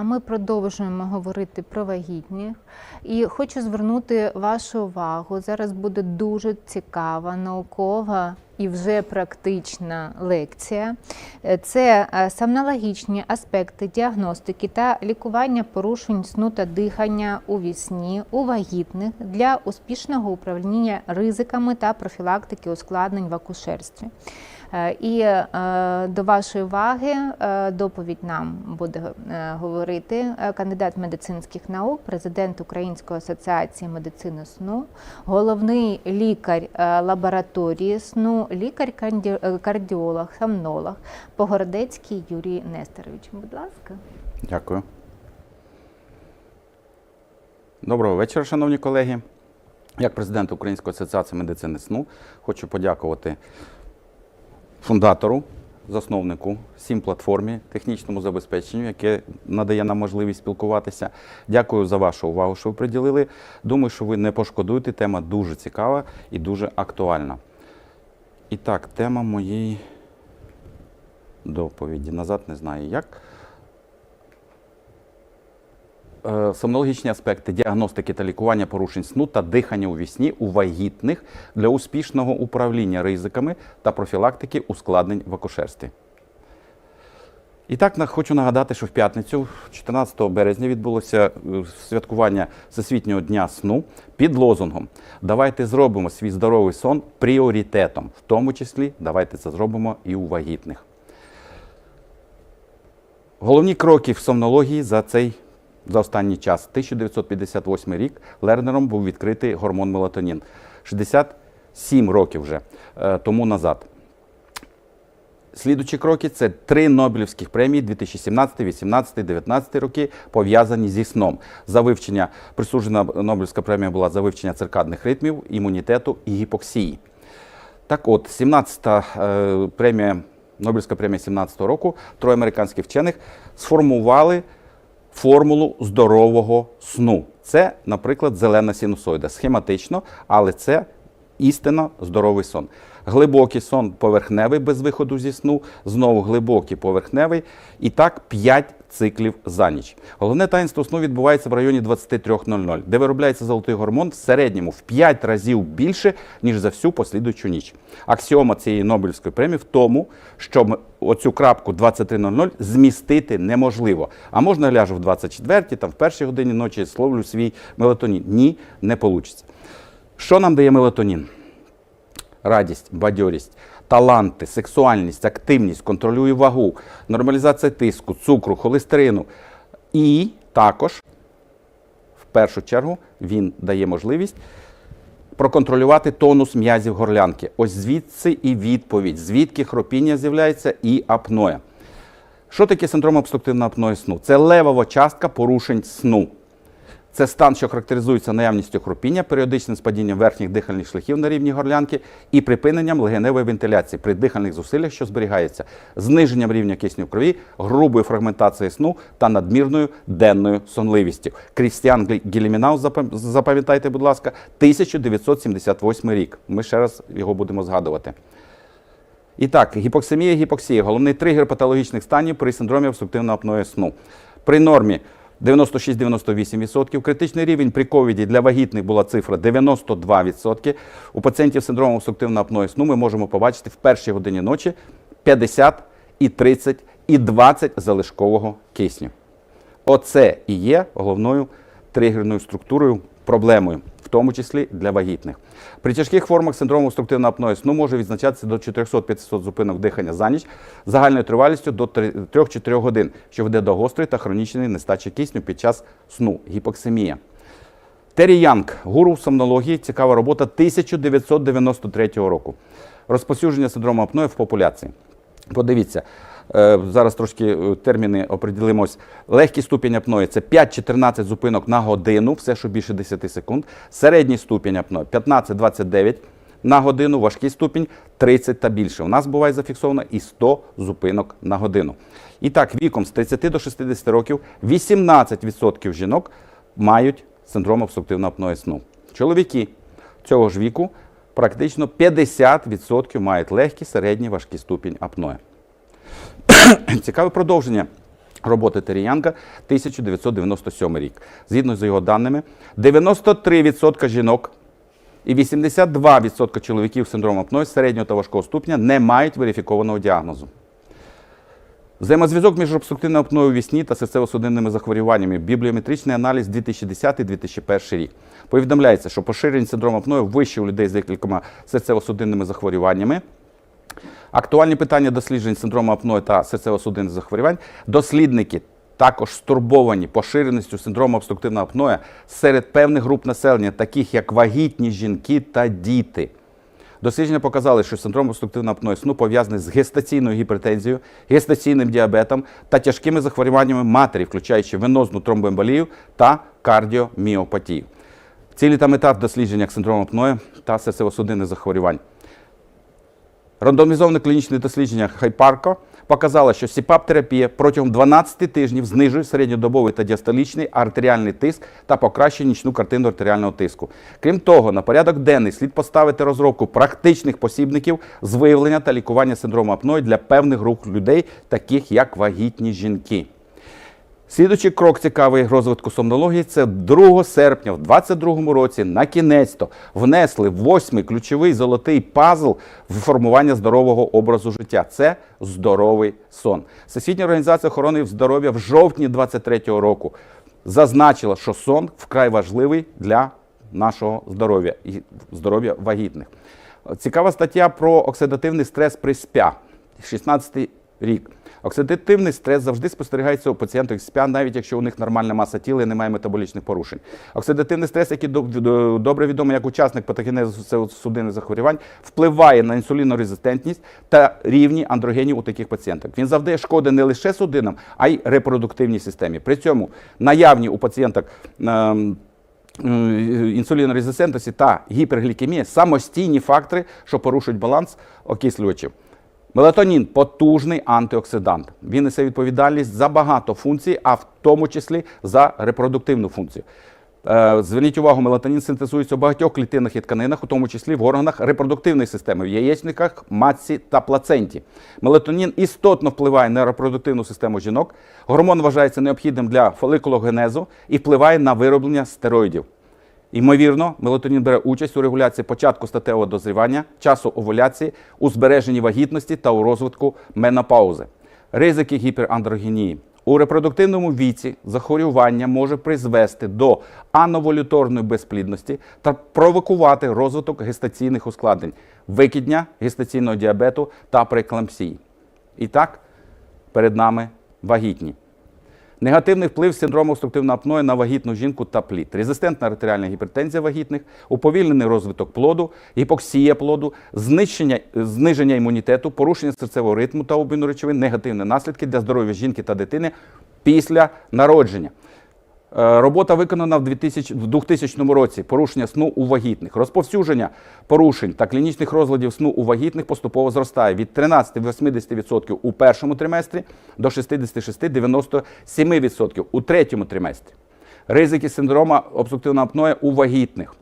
а ми продовжуємо говорити про вагітних. І хочу звернути вашу увагу. Зараз буде дуже цікава, наукова і вже практична лекція. Це е, сомнологічні аспекти діагностики та лікування порушень сну та дихання у вісні у вагітних для успішного управління ризиками та профілактики ускладнень в акушерстві. Е, І е, до вашої уваги е, доповідь нам буде говорити кандидат медицинських наук, президент Української асоціації медицини сну, головний лікар лабораторії сну, лікар-кардіолог, сомнолог Погородецький Юрій Нестерович. Будь ласка. Дякую. Доброго вечора, шановні колеги. Як президент Української асоціації медицини сну хочу подякувати фундатору, засновнику сім платформі, технічному забезпеченню, яке надає нам можливість спілкуватися. Дякую за вашу увагу, що ви приділили. Думаю, що ви не пошкодуєте. Тема дуже цікава і дуже актуальна. І так, тема моєї доповіді. Назад не знаю як. Е, Сомнологічні аспекти діагностики та лікування порушень сну та дихання у вісні у вагітних для успішного управління ризиками та профілактики ускладнень в акушерстві. І так хочу нагадати, що в п'ятницю, 14 березня, відбулося е, святкування Всесвітнього дня сну під лозунгом Давайте зробимо свій здоровий сон пріоритетом, в тому числі давайте це зробимо і у вагітних. Головні кроки в сомнології за цей за останній час. 1958 рік Лернером був відкритий гормон мелатонін. 67 років вже е, тому назад. Слідучі кроки це три Нобелівських премії 2017, 18, 19 роки, пов'язані зі сном. За вивчення присуджена Нобелівська премія була за вивчення циркадних ритмів, імунітету і гіпоксії. Так от, 17-та е, премія, Нобелівська премія 17-го року, троє американських вчених сформували формулу здорового сну. Це, наприклад, зелена синусоїда. Схематично, але це істинно здоровий сон. Глибокий сон поверхневий без виходу зі сну, знову глибокий поверхневий. І так 5 циклів за ніч. Головне таїнство сну відбувається в районі 23.00, де виробляється золотий гормон в середньому в 5 разів більше, ніж за всю послідуючу ніч. Аксіома цієї Нобелівської премії в тому, що оцю крапку 23.00 змістити неможливо. А можна ляжу в 24-й, там в першій годині ночі словлю свій мелатонін. Ні, не вийде. Що нам дає мелатонін? Радість, бадьорість, таланти, сексуальність, активність, контролює вагу, нормалізація тиску, цукру, холестерину. І також, в першу чергу, він дає можливість проконтролювати тонус м'язів горлянки. Ось звідси і відповідь, звідки хропіння з'являється і апноя. Що таке синдром обструктивного апної сну? Це левова частка порушень сну. Це стан, що характеризується наявністю хропіння, періодичним спадінням верхніх дихальних шляхів на рівні горлянки і припиненням легеневої вентиляції при дихальних зусиллях, що зберігається, зниженням рівня кисню в крові, грубою фрагментацією сну та надмірною денною сонливістю. Крістіан Гі- Гілімінаус, запам'ятайте, будь ласка, 1978 рік. Ми ще раз його будемо згадувати. І так, гіпоксимія, гіпоксія головний тригер патологічних станів при синдромі обструктивного апної сну. При нормі 96-98%. Критичний рівень при ковіді для вагітних була цифра 92%. У пацієнтів з синдромом обструктивного апної сну ми можемо побачити в першій годині ночі 50 і 30 і 20 залишкового кисню. Оце і є головною тригерною структурою, проблемою, тому числі для вагітних. При тяжких формах синдрому обструктивного апної сну може відзначатися до 400-500 зупинок дихання за ніч загальною тривалістю до 3-4 годин, що веде до гострої та хронічної нестачі кисню під час сну, гіпоксимія. Террі Янг, гуру сомнології, цікава робота 1993 року. Розповсюдження синдрому апної в популяції. Подивіться, зараз трошки е, терміни оприділимось. Легкий ступінь апної це 5-14 зупинок на годину, все, що більше 10 секунд. Середній ступінь апної 15-29 на годину, важкий ступінь 30 та більше. У нас буває зафіксовано і 100 зупинок на годину. І так, віком з 30 до 60 років 18% жінок мають синдром обструктивного апної сну. Чоловіки цього ж віку практично 50% мають легкий, середній, важкий ступінь апної. Цікаве продовження роботи Теріянка 1997 рік. Згідно з його даними, 93% жінок і 82% чоловіків з синдромом апної середнього та важкого ступеня не мають верифікованого діагнозу. Взаємозв'язок між обструктивною апною у вісні та серцево-судинними захворюваннями. Бібліометричний аналіз 2010-2001 рік. Повідомляється, що поширення синдрому апної вище у людей з декількома серцево-судинними захворюваннями. Актуальні питання досліджень синдрому апної та серцево-судинних захворювань. Дослідники також стурбовані поширеністю синдрому обструктивного апноя серед певних груп населення, таких як вагітні жінки та діти. Дослідження показали, що синдром обструктивного апної сну пов'язаний з гестаційною гіпертензією, гестаційним діабетом та тяжкими захворюваннями матері, включаючи венозну тромбоемболію та кардіоміопатію. Цілі та мета в дослідженнях синдрому апної та серцево-судинних захворювань. Рандомізоване клінічне дослідження Хайпарко показало, що СІПАП-терапія протягом 12 тижнів знижує середньодобовий та діастолічний артеріальний тиск та покращує нічну картину артеріального тиску. Крім того, на порядок денний слід поставити розробку практичних посібників з виявлення та лікування синдрому апної для певних груп людей, таких як вагітні жінки. Слідуючий крок цікавий розвитку сомнології це 2 серпня в 2022 році на кінець-то внесли восьмий ключовий золотий пазл в формування здорового образу життя. Це здоровий сон. Всесвітня організація охорони здоров'я в жовтні 2023 року зазначила, що сон вкрай важливий для нашого здоров'я і здоров'я вагітних. Цікава стаття про оксидативний стрес при СПЯ, 16 рік. Оксидативний стрес завжди спостерігається у пацієнтів СПЯ, навіть якщо у них нормальна маса тіла і немає метаболічних порушень. Оксидативний стрес, який добре відомий як учасник патогенезу судинних захворювань, впливає на інсулінорезистентність та рівні андрогенів у таких пацієнтах. Він завдає шкоди не лише судинам, а й репродуктивній системі. При цьому наявні у пацієнтах. ем, інсулінорезистентності та гіперглікемія самостійні фактори, що порушують баланс окислювачів. Мелатонін потужний антиоксидант. Він несе відповідальність за багато функцій, а в тому числі за репродуктивну функцію. Е, Зверніть увагу, мелатонін синтезується у багатьох клітинах і тканинах, у тому числі в органах репродуктивної системи, в яєчниках, матці та плаценті. Мелатонін істотно впливає на репродуктивну систему жінок. Гормон вважається необхідним для фоликулогенезу і впливає на вироблення стероїдів. Ймовірно, мелатонін бере участь у регуляції початку статевого дозрівання, часу овуляції, у збереженні вагітності та у розвитку менопаузи. Ризики гіперандрогенії. У репродуктивному віці захворювання може призвести до ановолюторної безплідності та провокувати розвиток гестаційних ускладнень, викидня гестаційного діабету та прееклампсії. І так, перед нами вагітні. Негативний вплив синдрому обструктивного апної на вагітну жінку та плід, резистентна артеріальна гіпертензія вагітних, уповільнений розвиток плоду, гіпоксія плоду, знищення, зниження імунітету, порушення серцевого ритму та обміну речовин, негативні наслідки для здоров'я жінки та дитини після народження. Е, Робота виконана в 2000, в 2000 році. Порушення сну у вагітних. Розповсюдження порушень та клінічних розладів сну у вагітних поступово зростає від 13-80% у першому триместрі до 66-97% у третьому триместрі. Ризики синдрома обструктивного апноя у вагітних.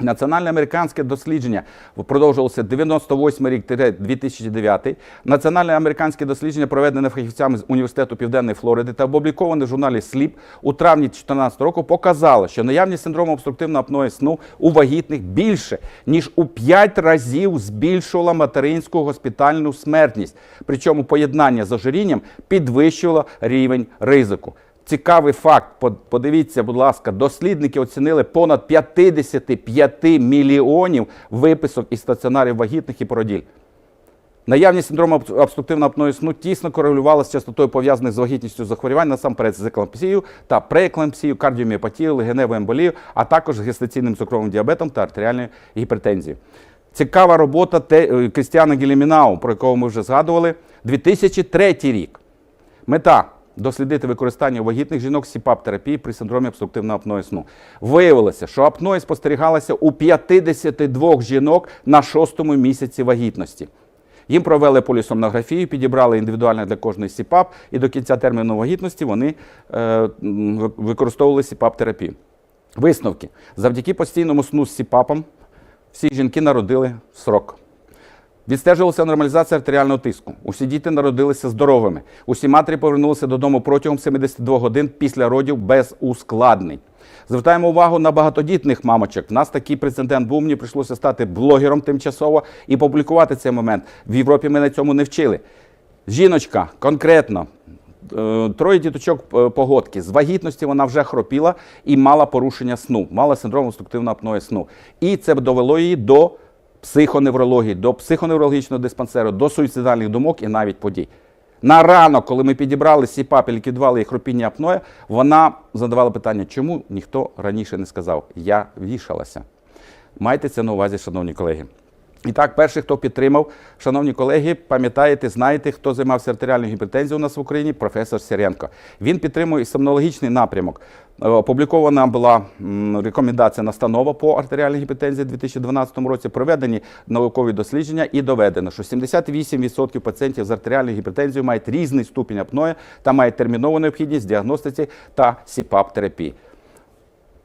Національне американське дослідження продовжувалося 98 рік 2009. Національне американське дослідження проведене фахівцями з університету Південної Флориди та опубліковане в журналі Sleep у травні 2014 року показало, що наявність синдрому обструктивного апної сну у вагітних більше ніж у 5 разів збільшувала материнську госпітальну смертність. Причому поєднання з ожирінням підвищувало рівень ризику. Цікавий факт. Подивіться, будь ласка, дослідники оцінили понад 55 мільйонів виписок із стаціонарів вагітних і породіль. Наявність синдрому обс- обструктивного сну тісно корелювала з частотою пов'язаних з вагітністю захворювань насамперед з еклампсією та прееклампсією, кардіоміопатією, легеневою емболією, а також гестаційним цукровим діабетом та артеріальною гіпертензією. Цікава робота е, Крістіана Гілімінау, про якого ми вже згадували, 2003 рік. Мета дослідити використання вагітних жінок СІПАП-терапії при синдромі обструктивного апної сну. Виявилося, що апноя спостерігалася у 52 жінок на шостому місяці вагітності. Їм провели полісомнографію, підібрали індивідуально для кожної СІПАП, і до кінця терміну вагітності вони е, використовували СІПАП-терапію. Висновки. Завдяки постійному сну з СІПАПом всі жінки народили в срок. Відстежувалася нормалізація артеріального тиску. Усі діти народилися здоровими. Усі матері повернулися додому протягом 72 годин після родів без ускладнень. Звертаємо увагу на багатодітних мамочок. У нас такий прецедент був, мені прийшлося стати блогером тимчасово і публікувати цей момент. В Європі мене цьому не вчили. Жіночка конкретно. е, Троє діточок е, погодки. З вагітності вона вже хропіла і мала порушення сну, мала синдром обструктивного апної сну. І це довело її до психоневрології, до психоневрологічного диспансеру, до суїцидальних думок і навіть подій. На ранок, коли ми підібрали СІПАП і ліквідували їх хропіння апноя, вона задавала питання, чому ніхто раніше не сказав, я вішалася. Майте це на увазі, шановні колеги. І так, перший, хто підтримав, шановні колеги, пам'ятаєте, знаєте, хто займався артеріальною гіпертензією у нас в Україні? Професор Сіренко. Він підтримує сомнологічний напрямок. Е, Опублікована була рекомендація настанова по артеріальній гіпертензії у 2012 році. Проведені наукові дослідження і доведено, що 78% пацієнтів з артеріальною гіпертензією мають різний ступінь апної та мають термінову необхідність діагностиці та СІПАП-терапії.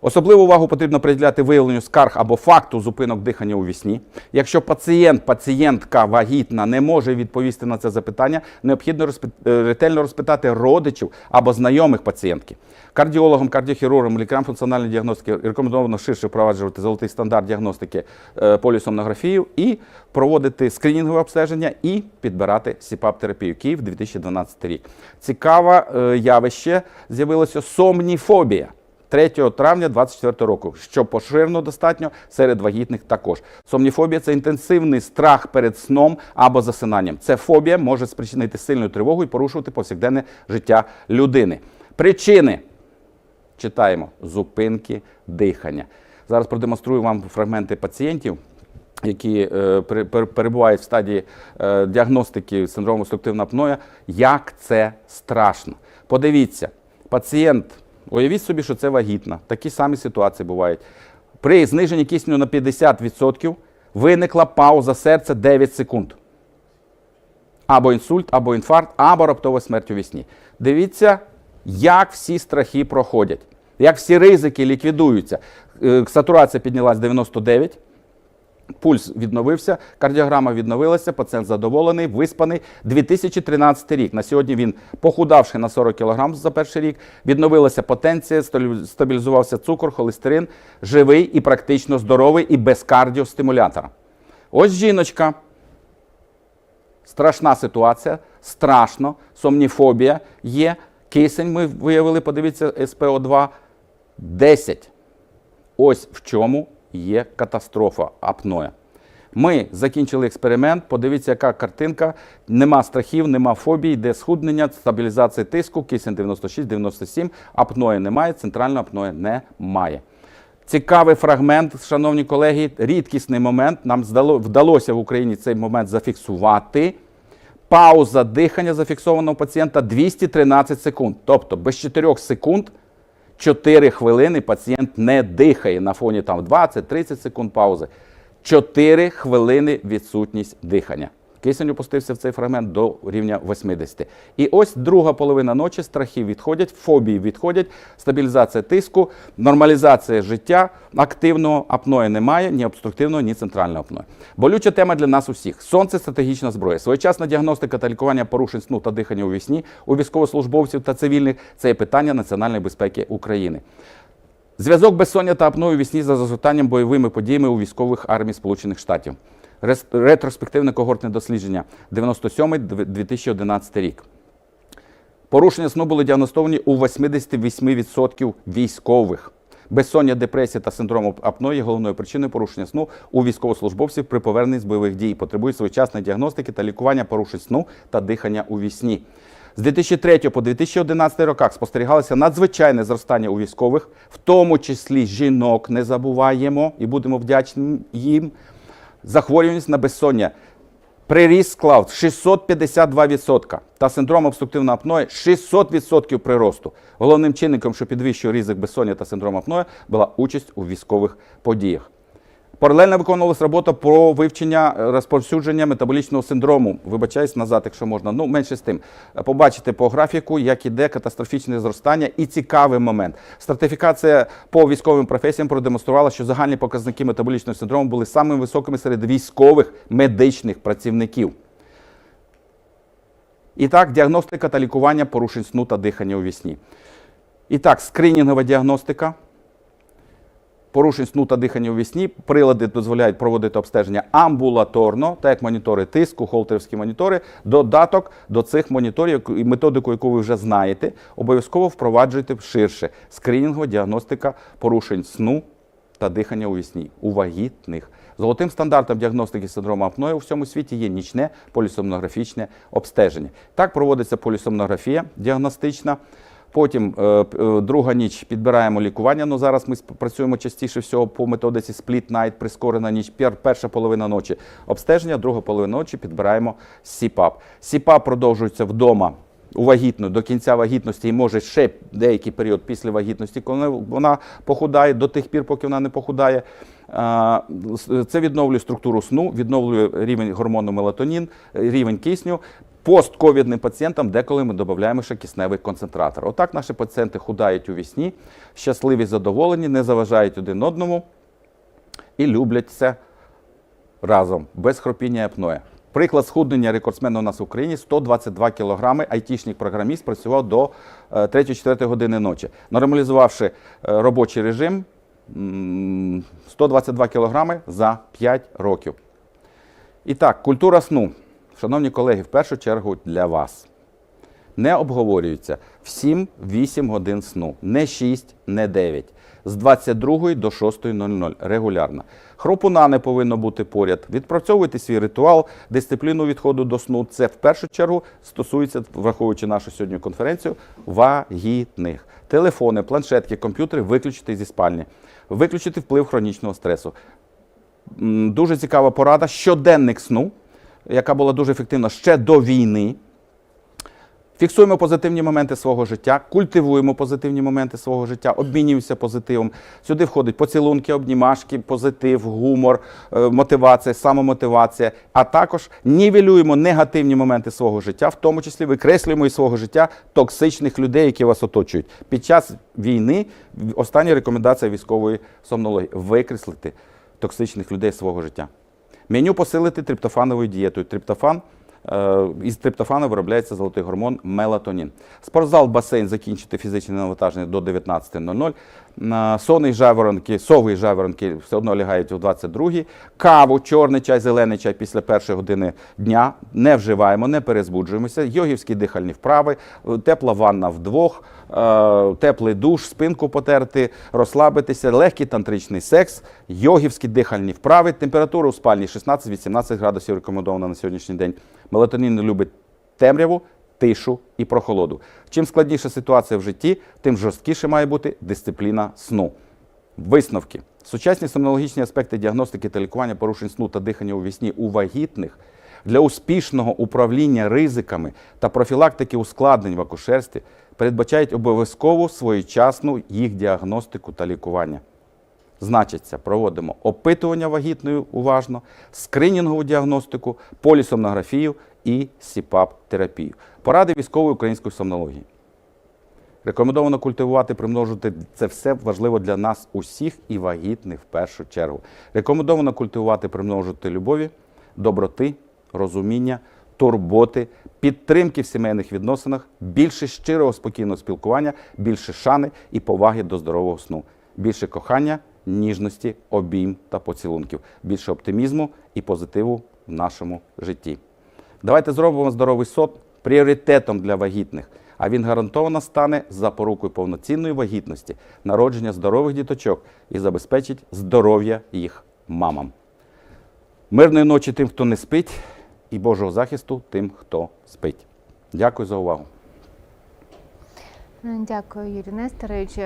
Особливу увагу потрібно приділяти виявленню скарг або факту зупинок дихання у вісні. Якщо пацієнт, пацієнтка вагітна не може відповісти на це запитання, необхідно розпи- е, ретельно розпитати родичів або знайомих пацієнтки. Кардіологам, кардіохірургам, лікарям функціональної діагностики рекомендовано ширше впроваджувати золотий стандарт діагностики е, полісомнографію і проводити скринінгове обстеження і підбирати СІПАП-терапію. Київ 2012 рік. Цікаве е, явище з'явилося сомніфобія. 3 травня 2024 року, що поширено достатньо серед вагітних також. Сомніфобія це інтенсивний страх перед сном або засинанням. Це фобія може спричинити сильну тривогу і порушувати повсякденне життя людини. Причини читаємо зупинки дихання. Зараз продемонструю вам фрагменти пацієнтів. Які е, пере- пере- перебувають в стадії е, діагностики синдрому обструктивного апноя, як це страшно. Подивіться, пацієнт, уявіть собі, що це вагітна. Такі самі ситуації бувають. При зниженні кисню на 50% виникла пауза серця 9 секунд. Або інсульт, або інфаркт, або раптова смерть у вісні. Дивіться, як всі страхи проходять, як всі ризики ліквідуються. Е, Сатурація піднялась 99, Пульс відновився, кардіограма відновилася, пацієнт задоволений, виспаний. 2013 рік. На сьогодні він, похудавши на 40 кг за перший рік, відновилася потенція, стабілізувався цукор, холестерин, живий і практично здоровий і без кардіостимулятора. Ось жіночка. Страшна ситуація, страшно, сомніфобія є. Кисень ми виявили, подивіться, СПО2 10. Ось в чому є катастрофа апноя. Ми закінчили експеримент. Подивіться, яка картинка. Нема страхів, нема фобій, йде схуднення, стабілізація тиску, кисень 96-97, апної немає, центрального апноя немає. Цікавий фрагмент, шановні колеги, рідкісний момент. Нам вдалося в Україні цей момент зафіксувати. Пауза дихання зафіксованого пацієнта 213 секунд. Тобто без 4 секунд 4 хвилини пацієнт не дихає на фоні там 20-30 секунд паузи. 4 хвилини відсутність дихання. Кисень опустився в цей фрагмент до рівня 80. І ось друга половина ночі страхи відходять, фобії відходять, стабілізація тиску, нормалізація життя, активного апної немає, ні обструктивного, ні центрального апної. Болюча тема для нас усіх. Сонце стратегічна зброя. Своєчасна діагностика та лікування порушень сну та дихання у вісні у військовослужбовців та цивільних це є питання національної безпеки України. Зв'язок безсоння та апної у вісні за результатом бойовими подіями у військових армій Сполучених Штатів. Ретроспективне когортне дослідження 97-2011 рік. Порушення сну були діагностовані у 88% військових. Безсоння, депресія та синдром апної головною причиною порушення сну у військовослужбовців при поверненні з бойових дій. Потребують своєчасної діагностики та лікування порушень сну та дихання у вісні. З 2003 по 2011 роках спостерігалося надзвичайне зростання у військових, в тому числі жінок, не забуваємо і будемо вдячні їм. Захворюваність на безсоння Приріст склав 652% та синдром обструктивного апної 600% приросту. Головним чинником, що підвищує ризик безсоння та синдром апної, була участь у військових подіях. Паралельно виконувалась робота про вивчення е, розповсюдження метаболічного синдрому. Вибачаюсь назад, якщо можна. Ну, менше з тим. Е, Побачите по графіку, як іде катастрофічне зростання. І цікавий момент. Стратифікація по військовим професіям продемонструвала, що загальні показники метаболічного синдрому були самими високими серед військових медичних працівників. І так, діагностика та лікування порушень сну та дихання у вісні. І так, скринінгова діагностика порушень сну та дихання у вісні. Прилади дозволяють проводити обстеження амбулаторно, так як монітори тиску, холтерівські монітори. Додаток до цих моніторів, і методику, яку ви вже знаєте, обов'язково впроваджуйте ширше. Скринінгова діагностика порушень сну та дихання у вісні у вагітних. Золотим стандартом діагностики синдрому апної у всьому світі є нічне полісомнографічне обстеження. Так проводиться полісомнографія діагностична. Потім е, е, друга ніч підбираємо лікування. Ну зараз ми працюємо частіше всього по методиці Split Night, прискорена ніч. Перша половина ночі обстеження, друга половина ночі підбираємо СІПАП. СІПАП продовжується вдома у вагітну до кінця вагітності і може ще деякий період після вагітності, коли вона похудає до тих пір, поки вона не похудає. Це відновлює структуру сну, відновлює рівень гормону мелатонін, рівень кисню. Постковідним пацієнтам деколи ми додаємо ще кисневий концентратор. Отак наші пацієнти худають у вісні, щасливі, задоволені, не заважають один одному і люблять це разом, без хропіння і апноє. Приклад схуднення рекордсмена у нас в Україні 122 кілограми. Айтішник програміст працював до 3-4 години ночі. Нормалізувавши е, робочий режим, 122 кілограми за 5 років. І так, культура сну. Шановні колеги, в першу чергу для вас. Не обговорюється в 7-8 годин сну, не 6, не 9. З 22 до 6.00 регулярно. Хропуна не повинно бути поряд. Відпрацьовуйте свій ритуал, дисципліну відходу до сну. Це в першу чергу стосується, враховуючи нашу сьогодні конференцію, вагітних. Телефони, планшетки, комп'ютери виключити зі спальні, виключити вплив хронічного стресу. Дуже цікава порада. Щоденник сну, яка була дуже ефективна ще до війни. Фіксуємо позитивні моменти свого життя, культивуємо позитивні моменти свого життя, обмінюємося позитивом. Сюди входять поцілунки, обнімашки, позитив, гумор, е, мотивація, самомотивація, а також нівелюємо негативні моменти свого життя, в тому числі викреслюємо із свого життя токсичних людей, які вас оточують. Під час війни остання рекомендація військової сомнології викреслити токсичних людей свого життя. Меню посилити триптофановою дієтою. Триптофан е, із триптофану виробляється золотий гормон мелатонін. Спортзал, басейн закінчити фізичне навантаження до 19.00. На Сон і жаворонки, сови і жаворонки все одно лягають о 22-й. Каву, чорний чай, зелений чай після першої години дня не вживаємо, не перезбуджуємося. Йогівські дихальні вправи, тепла ванна вдвох, е, теплий душ, спинку потерти, розслабитися, легкий тантричний секс, йогівські дихальні вправи, температура у спальні 16-18 градусів рекомендована на сьогоднішній день. Мелатонін любить темряву, тишу і прохолоду. Чим складніша ситуація в житті, тим жорсткіше має бути дисципліна сну. Висновки. Сучасні сомнологічні аспекти діагностики та лікування порушень сну та дихання у вісні у вагітних для успішного управління ризиками та профілактики ускладнень в акушерстві передбачають обов'язкову своєчасну їх діагностику та лікування. Значиться, проводимо опитування вагітною уважно, скринінгову діагностику, полісомнографію і СІПАП-терапію. Поради військової української сомнології. Рекомендовано культивувати, примножувати це все важливо для нас усіх і вагітних в першу чергу. Рекомендовано культивувати, примножувати любові, доброти, розуміння, турботи, підтримки в сімейних відносинах, більше щирого спокійного спілкування, більше шани і поваги до здорового сну, більше кохання, ніжності, обійм та поцілунків, більше оптимізму і позитиву в нашому житті. Давайте зробимо здоровий сон пріоритетом для вагітних, а він гарантовано стане запорукою повноцінної вагітності, народження здорових діточок і забезпечить здоров'я їх мамам. Мирної ночі тим, хто не спить, і Божого захисту тим, хто спить. Дякую за увагу. Дякую, Юрій Нестерович.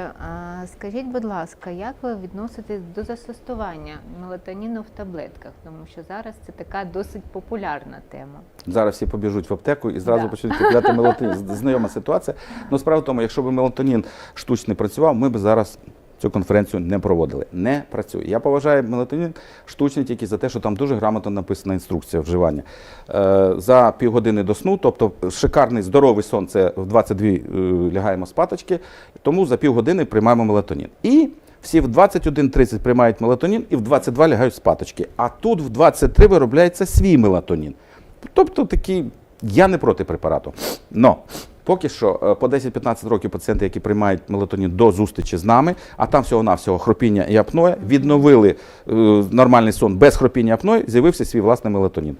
Скажіть, будь ласка, як ви відноситесь до застосування мелатоніну в таблетках? Тому що зараз це така досить популярна тема. Зараз всі побіжуть в аптеку і зразу Да. почнуть купляти мелатонін. Знайома ситуація. Ну, справа в тому, якщо б мелатонін штучний працював, ми б зараз цю конференцію не проводили. Не працює. Я поважаю мелатонін штучний тільки за те, що там дуже грамотно написана інструкція вживання. Е, за півгодини до сну, тобто шикарний здоровий сон це в 22 е, лягаємо спаточки, тому за півгодини приймаємо мелатонін. І всі в 21.30 приймають мелатонін і в 22 лягають спаточки. А тут в 23 виробляється свій мелатонін. Тобто такий, я не проти препарату. Но поки що е, по 10-15 років пацієнти, які приймають мелатонін до зустрічі з нами, а там всього-навсього хропіння і апноє, відновили е, нормальний сон без хропіння і апної, з'явився свій власний мелатонін.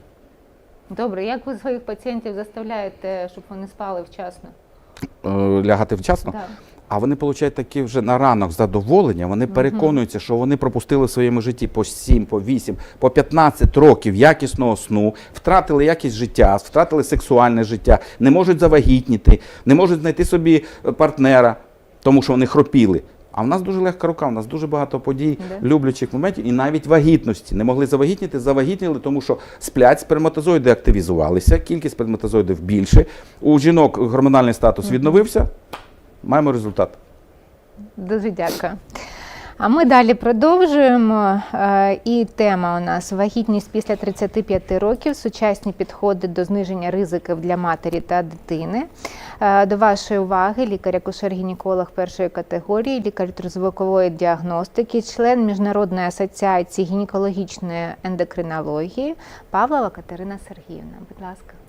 Добре, як ви своїх пацієнтів заставляєте, щоб вони спали вчасно? Е, Лягати вчасно. Так. А вони получають такі вже на ранок задоволення. Вони переконуються, що вони пропустили в своєму житті по 7, по 8, по 15 років якісного сну, втратили якість життя, втратили сексуальне життя, не можуть завагітніти, не можуть знайти собі е, партнера, тому що вони хропіли. А в нас дуже легка рука, у нас дуже багато подій, Да. люблячих моментів, і навіть вагітності. Не могли завагітніти, завагітніли, тому що сплять, сперматозоїди активізувалися, кількість сперматозоїдів більше. У жінок гормональний статус відновився. Маємо результат. Дуже дякую. А ми далі продовжуємо. Е, І тема у нас вагітність після 35 років, сучасні підходи до зниження ризиків для матері та дитини. Е, До вашої уваги лікар-акушер-гінеколог першої категорії, лікар ультразвукової діагностики, член Міжнародної асоціації гінекологічної ендокринології Павлова Катерина Сергіївна. Будь ласка.